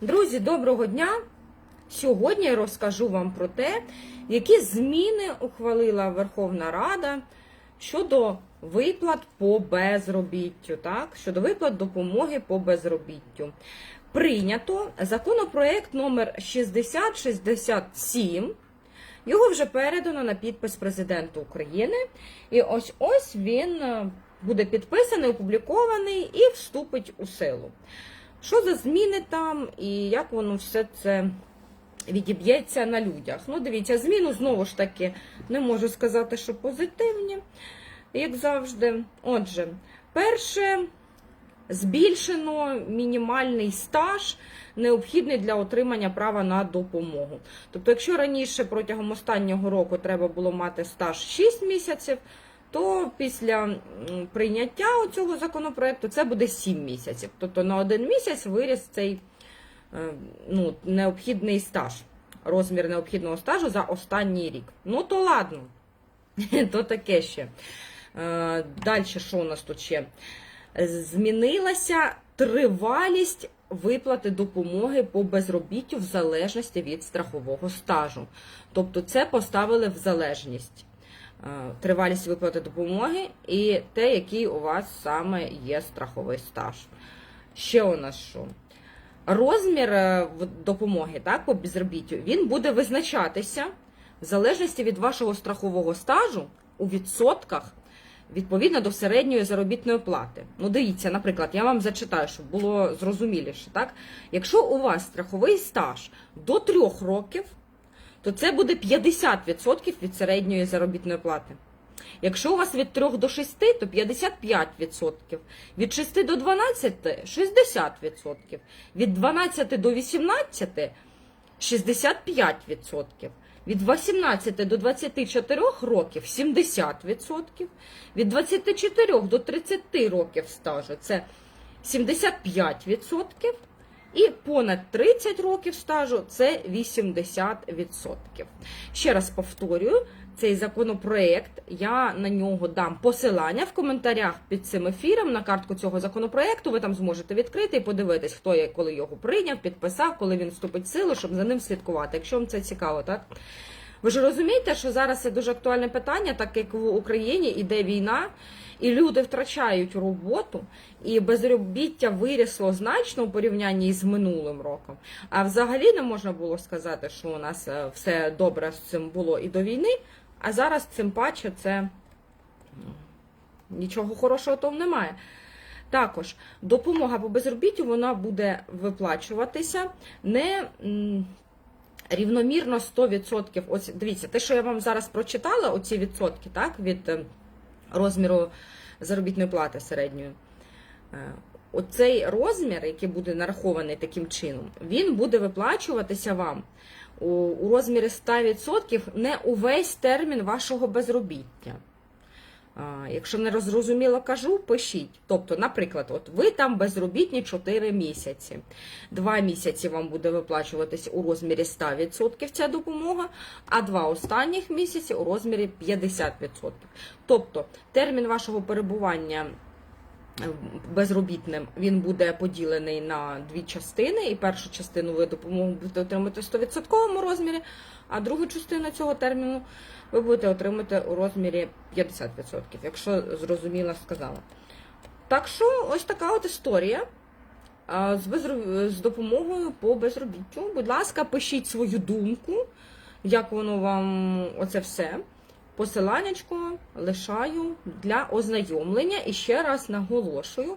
Друзі, доброго дня! Сьогодні я розкажу вам про те, які зміни ухвалила Верховна Рада щодо виплат по безробіттю, так? щодо виплат допомоги по безробіттю. Прийнято законопроект номер 6067. Його вже передано на підпис президента України. І ось ось він е, буде підписаний, опублікований і вступить у силу. Що за зміни там і як воно все це відіб'ється на людях? Ну, дивіться, зміну знову ж таки не можу сказати, що позитивні, як завжди. Отже, перше. Збільшено мінімальний стаж, необхідний для отримання права на допомогу. Тобто, якщо раніше протягом останнього року треба було мати стаж 6 місяців, то після прийняття цього законопроекту це буде 7 місяців. Тобто на один місяць виріс цей е, ну, необхідний стаж, розмір необхідного стажу за останній рік. Ну то ладно, то таке ще. Далі, що у нас тут ще? Змінилася тривалість виплати допомоги по безробіттю в залежності від страхового стажу. Тобто це поставили в залежність е, тривалість виплати допомоги і те, який у вас саме є страховий стаж. Ще у нас що? Розмір е, допомоги так, по безробіттю він буде визначатися в залежності від вашого страхового стажу у відсотках відповідно до середньої заробітної плати. Ну, дивіться, наприклад, я вам зачитаю, щоб було зрозуміліше. Так? Якщо у вас страховий стаж до 3 років, то це буде 50% від середньої заробітної плати. Якщо у вас від 3 до 6, то 55%. Від 6 до 12 60%. Від 12 до 18 65%. Від 18 до 24 років 70%. Від 24 до 30 років стажу це 75%. І понад 30 років стажу це 80%. Ще раз повторюю, цей законопроект, я на нього дам посилання в коментарях під цим ефіром на картку цього законопроекту. Ви там зможете відкрити і подивитись, хто є, коли його прийняв, підписав, коли він вступить в силу, щоб за ним слідкувати. Якщо вам це цікаво, так? Ви ж розумієте, що зараз це дуже актуальне питання, так як в Україні іде війна, і люди втрачають роботу, і безробіття вирісло значно у порівнянні з минулим роком. А взагалі не можна було сказати, що у нас е, все добре з цим було і до війни, а зараз цим паче це ну, нічого хорошого там немає. Також допомога по безробіттю вона буде виплачуватися не. рівномірно 100%. Ось дивіться, те, що я вам зараз прочитала, оці відсотки, так, від е, розміру заробітної плати середньої. Е, Оцей розмір, який буде нарахований таким чином, він буде виплачуватися вам у, у розмірі 100% не увесь термін вашого безробіття. Якщо не розрозуміло кажу, пишіть. Тобто, наприклад, от ви там безробітні 4 місяці. 2 місяці вам буде виплачуватись у розмірі 100% ця допомога, а два останніх місяці у розмірі 50%. Тобто термін вашого перебування безробітним він буде поділений на дві частини, і першу частину ви допомогу будете отримати в 100% розмірі, а другу частину цього терміну ви будете отримати у розмірі 50%, якщо зрозуміло сказала. Так що ось така от історія з, безроб... з допомогою по безробіттю. Будь ласка, пишіть свою думку, як воно вам оце все. Посиланнячко лишаю для ознайомлення і ще раз наголошую,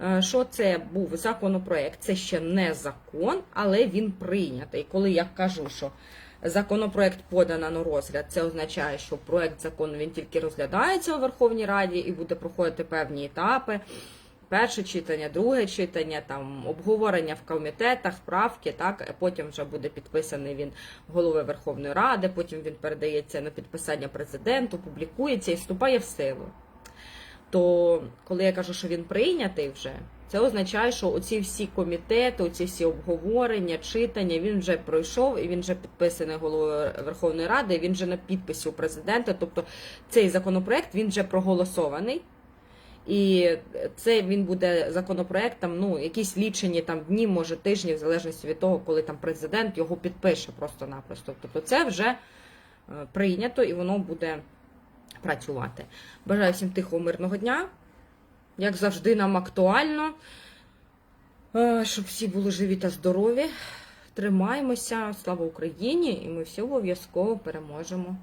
е, що це був законопроект, це ще не закон, але він прийнятий. Коли я кажу, що законопроект подано на розгляд, це означає, що проект закону він тільки розглядається у Верховній Раді і буде проходити певні етапи. Перше читання, друге читання, там обговорення в комітетах, правки, так, потім вже буде підписаний він голови Верховної Ради, потім він передається на підписання президенту, публікується і вступає в силу. То коли я кажу, що він прийнятий вже, це означає, що оці всі комітети, оці всі обговорення, читання, він вже пройшов і він вже підписаний головою Верховної Ради, він вже на підписі у президента. Тобто цей законопроект він вже проголосований І це він буде законопроектом, ну, якісь лічені там дні, може тижні, в залежності від того, коли там президент його підпише просто-напросто. Тобто це вже е, прийнято і воно буде працювати. Бажаю всім тихого, мирного дня. Як завжди, нам актуально, е, щоб всі були живі та здорові. Тримаємося, слава Україні, і ми всі обов'язково переможемо.